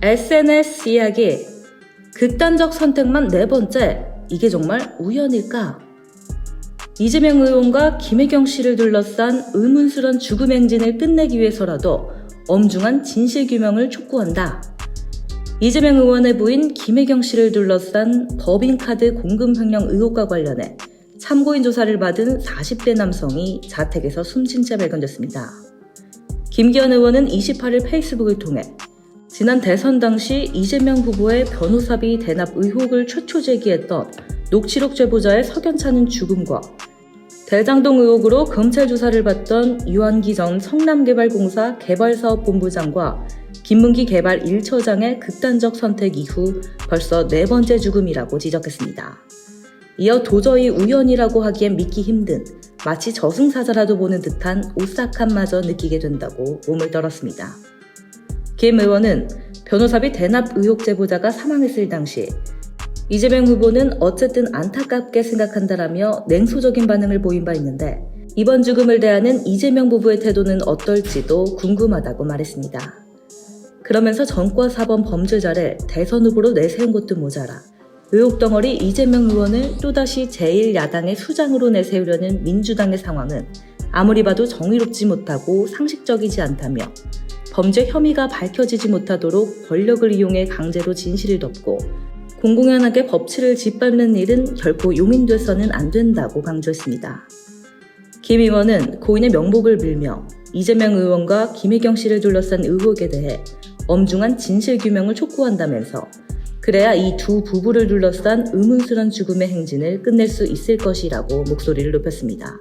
SNS 이야기. 극단적 선택만 네 번째. 이게 정말 우연일까? 이재명 의원과 김혜경 씨를 둘러싼 의문스런 죽음 행진을 끝내기 위해서라도 엄중한 진실 규명을 촉구한다. 이재명 의원의 부인 김혜경 씨를 둘러싼 법인카드 공금 횡령 의혹과 관련해 참고인 조사를 받은 40대 남성이 자택에서 숨진 채 발견됐습니다. 김기현 의원은 28일 페이스북을 통해 지난 대선 당시 이재명 후보의 변호사비 대납 의혹을 최초 제기했던 녹취록 제보자의 석연찮은 죽음과 대장동 의혹으로 검찰 조사를 받던 유한기 전 성남개발공사 개발사업본부장과 김문기 개발 1처장의 극단적 선택 이후 벌써 네 번째 죽음이라고 지적했습니다. 이어 도저히 우연이라고 하기엔 믿기 힘든 마치 저승사자라도 보는 듯한 오싹함마저 느끼게 된다고 몸을 떨었습니다. 김 의원은 변호사비 대납 의혹 제보자가 사망했을 당시 이재명 후보는 어쨌든 안타깝게 생각한다라며 냉소적인 반응을 보인 바 있는데 이번 죽음을 대하는 이재명 부부의 태도는 어떨지도 궁금하다고 말했습니다. 그러면서 전과 사범 범죄자를 대선 후보로 내세운 것도 모자라 의혹 덩어리 이재명 의원을 또다시 제1야당의 수장으로 내세우려는 민주당의 상황은 아무리 봐도 정의롭지 못하고 상식적이지 않다며 범죄 혐의가 밝혀지지 못하도록 권력을 이용해 강제로 진실을 덮고 공공연하게 법치를 짓밟는 일은 결코 용인돼서는 안 된다고 강조했습니다. 김 의원은 고인의 명복을 빌며 이재명 의원과 김혜경 씨를 둘러싼 의혹에 대해 엄중한 진실 규명을 촉구한다면서 그래야 이 두 부부를 둘러싼 의문스런 죽음의 행진을 끝낼 수 있을 것이라고 목소리를 높였습니다.